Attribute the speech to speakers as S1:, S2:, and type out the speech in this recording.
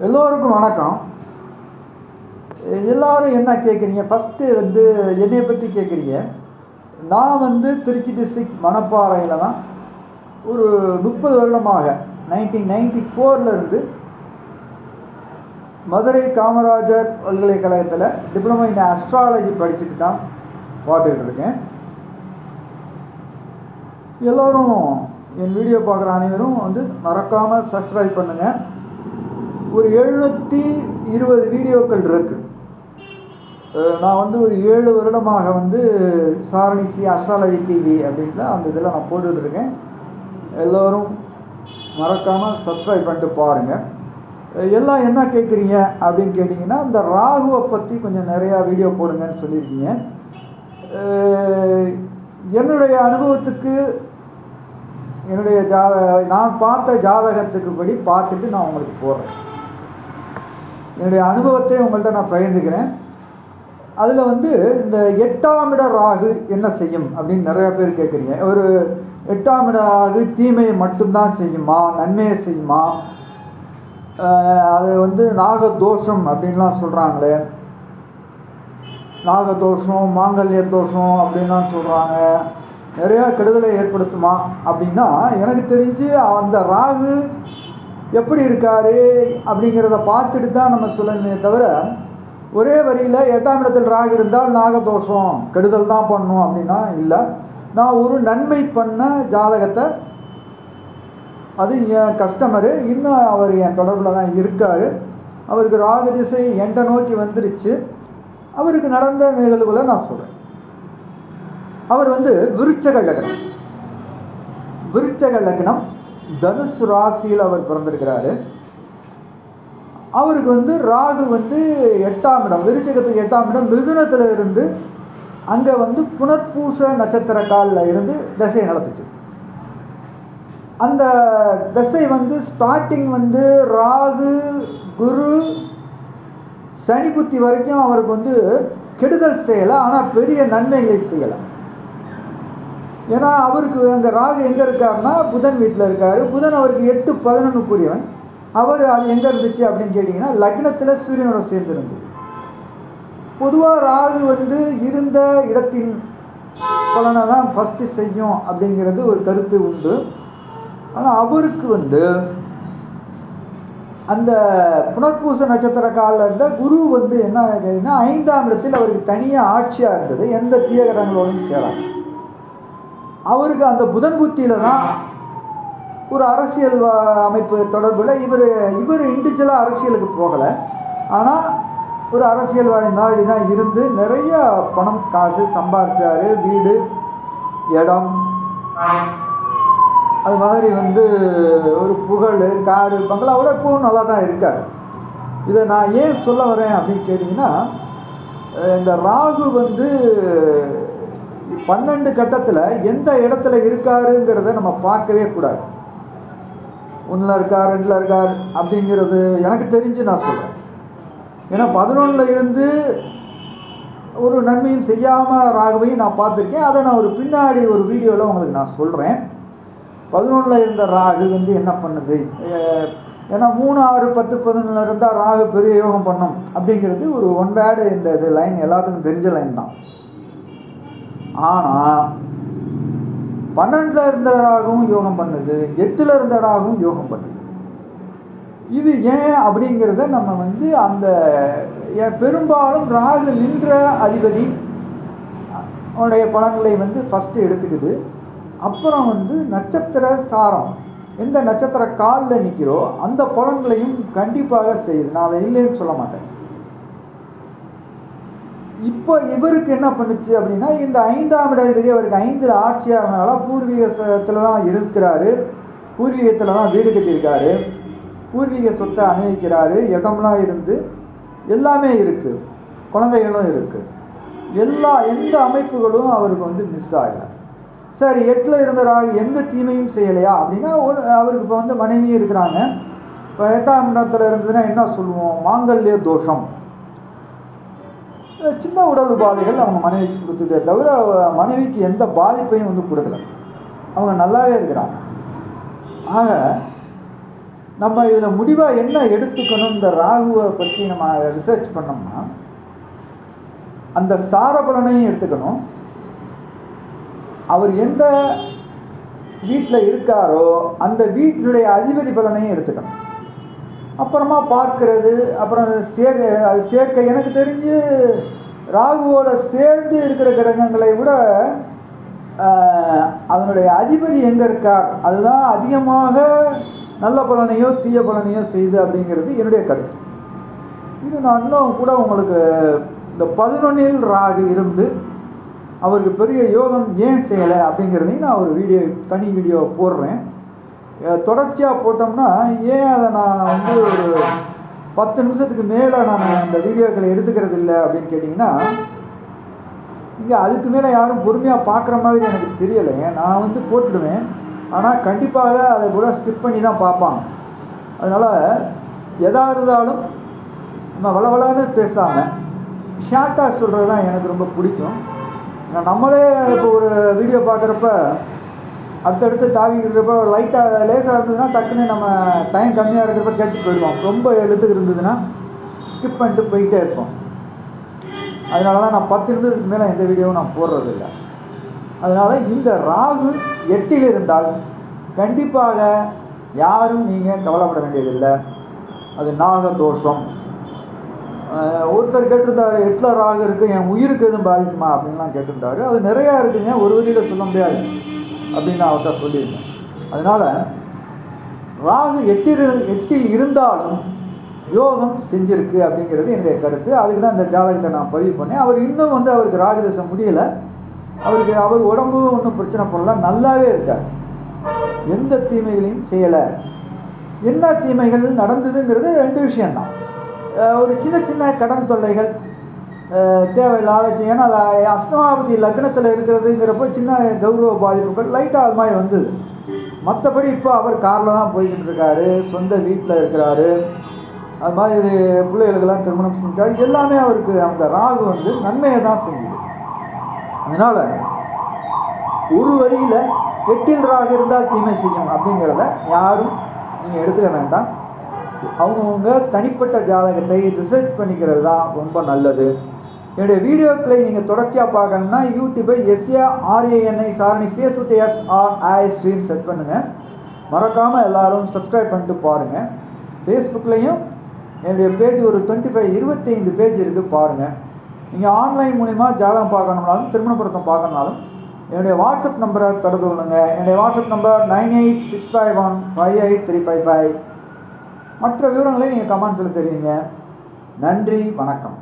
S1: எல்லோருக்கும் வணக்கம். எல்லாரும் என்ன கேட்குறீங்க ஃபஸ்ட்டு வந்து என்னையை பற்றி கேட்குறீங்க நான் வந்து திருச்சி டிஸ்ட்ரிக்ட் மணப்பாறையில் தான் ஒரு முப்பது வருடமாக நைன்டீன் நைன்டி ஃபோர்லேருந்து மதுரை காமராஜர் பல்கலைக்கழகத்தில் டிப்ளமோ இன் அஸ்ட்ராலஜி படிச்சுட்டு தான் பார்த்துக்கிட்டு இருக்கேன். எல்லோரும் என் வீடியோ பார்க்குற அனைவரும் வந்து மறக்காமல் சப்ஸ்கிரைப் பண்ணுங்கள் ஒரு எழுநூற்றி இருபது வீடியோக்கள் இருக்கு. நான் வந்து ஒரு ஏழு வருடமாக வந்து சாரணிசி அஸ்ட்ராலஜி டிவி அப்படின்ட்டு அந்த இதில் நான் போட்டுட்ருக்கேன். எல்லோரும் மறக்காமல் சப்ஸ்கிரைப் பண்ணிட்டு பாருங்கள் எல்லாம் என்ன கேட்குறீங்க அப்படின்னு கேட்டிங்கன்னா இந்த ராகுவை பற்றி கொஞ்சம் நிறையா வீடியோ போடுங்கன்னு சொல்லியிருக்கீங்க. என்னுடைய அனுபவத்துக்கு என்னுடைய ஜாத நான் பார்த்த ஜாதகத்துக்கு படி பார்த்துட்டு நான் உங்களுக்கு போடுறேன். என்னுடைய அனுபவத்தை உங்கள்கிட்ட நான் பகிர்ந்துக்கிறேன். அதில் வந்து இந்த எட்டாம் இட ராகு என்ன செய்யும் அப்படின்னு நிறையா பேர் கேட்குறீங்க ஒரு எட்டாம் இட ராகு தீமையை மட்டும்தான் செய்யுமா? நன்மையை செய்யுமா? அது வந்து நாகதோஷம் அப்படின்லாம் சொல்கிறாங்களே நாகதோஷம் மாங்கல்ய தோஷம் அப்படின்லாம் சொல்கிறாங்க நிறையா கெடுதலை ஏற்படுத்துமா? அப்படின்னா எனக்கு தெரிஞ்சு அந்த ராகு எப்படி இருக்கார் அப்படிங்கிறத பார்த்துட்டு தான் நம்ம சொல்லணுமே தவிர ஒரே வரியில் எட்டாம் இடத்தில் ராகு இருந்தால் நாகதோஷம் கெடுதல் தான் பண்ணும் அப்படின்னா இல்லை. நான் ஒரு நன்மை பண்ண ஜாதகத்தை அது என் கஸ்டமரு இன்னும் அவர் என் தொடர்பில் தான் இருக்கார். அவருக்கு ராகு திசை என்ட நோக்கி வந்துருச்சு. அவருக்கு நடந்த நிகழ்வுகளை நான் சொல்கிறேன் அவர் வந்து விருச்சக லக்னம். விருச்சக லக்னம். தனுசு ராசியில் அவர் பிறந்திருக்கிறாரு. அவருக்கு வந்து ராகு வந்து எட்டாம் இடம் விருச்சகத்துக்கு எட்டாம் இடம் மிருதுனத்தில் இருந்து அங்கே வந்து புனர்பூச நட்சத்திர காலில் இருந்து தசையை நடத்துச்சு. அந்த தசை வந்து ஸ்டார்டிங் வந்து ராகு குரு சனி புத்தி வரைக்கும் அவருக்கு வந்து கெடுதல் செய்யலை ஆனால் பெரிய நன்மைகளை செய்யலை. ஏன்னா அவருக்கு அங்கே ராகு எங்கே இருக்காருன்னா புதன் வீட்டில் இருக்கார். புதன் அவருக்கு எட்டு பதினொன்றுக்குரியவன் அவர் அது எங்கே இருந்துச்சு அப்படின்னு கேட்டிங்கன்னா லக்னத்தில் சூரியனோட சேர்ந்துருந்தது பொதுவாக ராகு வந்து இருந்த இடத்தின் பலனை தான் ஃபஸ்ட்டு செய்யும் அப்படிங்கிறது ஒரு கருத்து உண்டு. ஆனால் அவருக்கு வந்து அந்த புனர்பூச நட்சத்திர காலில் இருந்த குரு வந்து என்ன கேட்டிங்கன்னா ஐந்தாம் இடத்தில் அவருக்கு தனியாக ஆட்சியாக இருந்தது. எந்த தீயகரங்களோடும் சேராது. அவருக்கு அந்த புதன் புத்தியில் தான் ஒரு அரசியல் அமைப்பு தொடர்பில் இவர் இவர் இண்டிவிஜுவலாக அரசியலுக்கு போகலை. ஆனால் ஒரு அரசியல்வாதி மாதிரி தான் இருந்து நிறைய பணம் காசு சம்பாதிச்சார் வீடு இடம். அது மாதிரி வந்து ஒரு புகழ் காரு பங்களாவோட இப்பவும் நல்லா தான் இருக்கார். இதை நான் ஏன் சொல்ல வரேன் அப்படின்னு கேட்டிங்கன்னா இந்த ராகு வந்து பன்னெண்டு கட்டத்தில் எந்த இடத்துல இருக்காருங்கிறத நம்ம பார்க்கவே கூடாது. ஒன்றில் இருக்கார் ரெண்டில் இருக்கார் அப்படிங்கிறது எனக்கு தெரிஞ்சு நான் சொல்கிறேன் ஏன்னா பதினொன்றில் இருந்து ஒரு நன்மையும் செய்யாமல் ராகுவையும் நான் பார்த்துருக்கேன். அதை நான் ஒரு பின்னாடி ஒரு வீடியோவில் உங்களுக்கு நான் சொல்கிறேன் பதினொன்றில் இருந்த ராகு வந்து என்ன பண்ணுது? ஏன்னா மூணு ஆறு பத்து பதினொன்றில் இருந்தால் ராகு பெரிய யோகம் பண்ணும் அப்படிங்கிறது ஒரு ஒன் பேடு இந்த இது லைன் எல்லாத்துக்கும் தெரிஞ்ச லைன் தான். ஆனால் பன்னெண்டில் இருந்தராகவும் யோகம் பண்ணுது எட்டில் இருந்தராகவும் யோகம் பண்ணுது. இது ஏன் அப்படிங்கிறத நம்ம வந்து அந்த பெரும்பாலும் ராகு நின்ற அதிபதி உடைய பலன்களை வந்து ஃபஸ்ட்டு எடுத்துக்குது. அப்புறம் வந்து நட்சத்திர சாரம். எந்த நட்சத்திர காலில் நிற்கிறோ அந்த பலன்களையும் கண்டிப்பாக செய்யுது. நான் அதை இல்லைன்னு சொல்ல மாட்டேன். இப்போ இவருக்கு என்ன பண்ணுச்சு அப்படின்னா இந்த ஐந்தாம் இடத்துக்கு அவருக்கு ஐந்தில் ஆட்சியாளனால பூர்வீகத்தில் தான் இருக்கிறாரு. பூர்வீகத்தில் தான் வீடு கட்டியிருக்காரு. பூர்வீக சொத்தை அனுபவிக்கிறாரு இடம்லாம் இருந்து எல்லாமே இருக்குது குழந்தைகளும் இருக்குது எல்லா எந்த அமைப்புகளும் அவருக்கு வந்து மிஸ் ஆகலை. சரி எட்டில் இருந்தவராக எந்த தீமையும் செய்யலையா? அப்படின்னா ஒரு அவருக்கு இப்போ வந்து மனைவியும் இருக்கிறாங்க. இப்போ எட்டாம் இடத்துல இருந்ததுன்னா என்ன சொல்லுவோம்? மாங்கல்ய தோஷம். சின்ன உடல் உபாதைகள் அவங்க மனைவிக்கு கொடுத்ததே தவிர மனைவிக்கு எந்த பாதிப்பையும் வந்து கொடுக்கல. அவங்க நல்லாவே இருக்கிறாங்க. ஆக நம்ம இதில் முடிவாக என்ன எடுத்துக்கணும் இந்த ராகுவை பற்றி நம்ம ரிசர்ச் பண்ணோம்னா அந்த சார பலனையும் எடுத்துக்கணும். அவர் எந்த வீட்டில் இருக்காரோ அந்த வீட்டினுடைய அதிபதி பலனையும் எடுத்துக்கணும். அப்புறமா பார்க்கறது அப்புறம் சேர்க்க அது சேர்க்க எனக்கு தெரிஞ்சு ராகுவோட சேர்ந்து இருக்கிற கிரகங்களை விட அதனுடைய அதிபதி எங்கே இருக்கார்? அதுதான் அதிகமாக நல்ல பலனையோ தீய பலனையோ செய்யுது அப்படிங்கிறது என்னுடைய கருத்து. இது நான் இன்னும் கூட உங்களுக்கு இந்த பதினொன்னில் ராகு இருந்து அவருக்கு பெரிய யோகம் ஏன் செய்யலை அப்படிங்கிறதையும் நான் ஒரு வீடியோ தனி வீடியோ போடுறேன். தொடர்ச்சியாக போட்டோம்னா ஏன் அதை நான் வந்து ஒரு பத்து நிமிஷத்துக்கு மேலே நான் அந்த வீடியோக்களை எடுத்துக்கிறது இல்லை அப்படின்னு கேட்டிங்கன்னா இங்கே அதுக்கு மேலே யாரும் பொறுமையாக பார்க்குற மாதிரி எனக்கு தெரியலை. நான் வந்து போட்டுடுவேன். ஆனால் கண்டிப்பாக அதை கூட ஸ்கிப் பண்ணி தான் பார்ப்பாங்க அதனால் எதாக இருந்தாலும் நம்ம வளவளன்னு பேசாமல் ஷார்ட்டாக சொல்கிறது தான் எனக்கு ரொம்ப பிடிக்கும். நம்மளே இப்போ ஒரு வீடியோ பார்க்குறப்ப அடுத்தடுத்து தாவி லைட்டாக லேசாக இருந்ததுன்னா டக்குன்னு நம்ம டைம் கம்மியாக இருக்கிறப்ப கேட்டு போயிடுவோம். ரொம்ப எழுத்துக்கு இருந்ததுன்னா ஸ்கிப் பண்ணிட்டு போயிட்டே இருப்போம். அதனால தான் நான் பத்து நிமிடத்துக்கு மேலே எந்த வீடியோவும் நான் போடுறதில்ல. அதனால் இந்த ராகு எட்டில் இருந்தால் கண்டிப்பாக யாரும் நீங்கள் கவலைப்பட வேண்டியதில்லை. அது நாக தோஷம் ஒருத்தர் கேட்டிருந்தாரு எட்டில் ராகு இருக்குது என் உயிருக்கு எதுவும் பாதிக்குமா அப்படின்லாம் கேட்டிருந்தாரு. அது நிறையா இருக்குங்க ஒரு வரியில் சொல்ல முடியாது அப்படின்னு நான் அவர்கிட்ட சொல்லியிருந்தேன். அதனால் ராகு எட்டில் எட்டில் இருந்தாலும் யோகம் செஞ்சிருக்கு அப்படிங்கிறது என்னுடைய கருத்து. அதுக்கு தான் இந்த ஜாதகத்தை நான் பதிவு பண்ணேன். அவர் இன்னும் வந்து அவருக்கு ராகதசம் முடியலை. அவருக்கு அவர் உடம்பு ஒன்றும் பிரச்சனை பண்ணல. நல்லாவே இருக்கார். எந்த தீமைகளையும் செய்யலை. என்ன தீமைகள் நடந்ததுங்கிறது ரெண்டு விஷயம்தான். ஒரு சின்ன சின்ன கடன் தொல்லைகள் தேவையில்லாத ஏன்னா அது அஷ்டமாபதி லக்னத்தில் இருக்கிறதுங்கிறப்போ சின்ன கௌரவ பாதிப்புகள் லைட்டாக அது மாதிரி வந்தது. மற்றபடி இப்போ அவர் காரில் தான் போய்கிட்டு இருக்காரு சொந்த வீட்டில் இருக்கிறாரு. அது மாதிரி பிள்ளைகளுக்கெல்லாம் திருமணம் செஞ்சார். எல்லாமே அவருக்கு அந்த ராகு வந்து நன்மையை தான் செஞ்சுது. அதனால் ஒரு வரியில் எட்டில் ராகு இருந்தால் தீமை செய்யும் அப்படிங்கிறத யாரும் நீங்கள் எடுத்துக்க வேண்டாம். அவங்கவுங்க தனிப்பட்ட ஜாதகத்தை ரிசர்ச் பண்ணிக்கிறது தான் ரொம்ப நல்லது. என்னுடைய வீடியோக்களை நீங்கள் தொடர்ச்சியாக பார்க்கணும்னா யூடியூப்பை S A R A N I Sarani Facebook S R I stream set பண்ணுங்கள் மறக்காமல் எல்லாரும் சப்ஸ்கிரைப் பண்ணிட்டு பாருங்கள் ஃபேஸ்புக்லேயும் என்னுடைய பேஜ் ஒரு டுவெண்ட்டி ஃபைவ் இருபத்தைந்து பேஜ் இருக்குது பாருங்கள் நீங்கள் ஆன்லைன் மூலிமா ஜாதகம் பார்க்கணும்னாலும் திருமண பொருத்தம் என்னுடைய வாட்ஸ்அப் நம்பரை தொடர்பு கொள்ளுங்கள் என்னுடைய WhatsApp number nine eight six five one five eight three five five மற்ற விவரங்களை நீங்கள் கமெண்ட்ஸில் தெரியுங்க நன்றி வணக்கம்.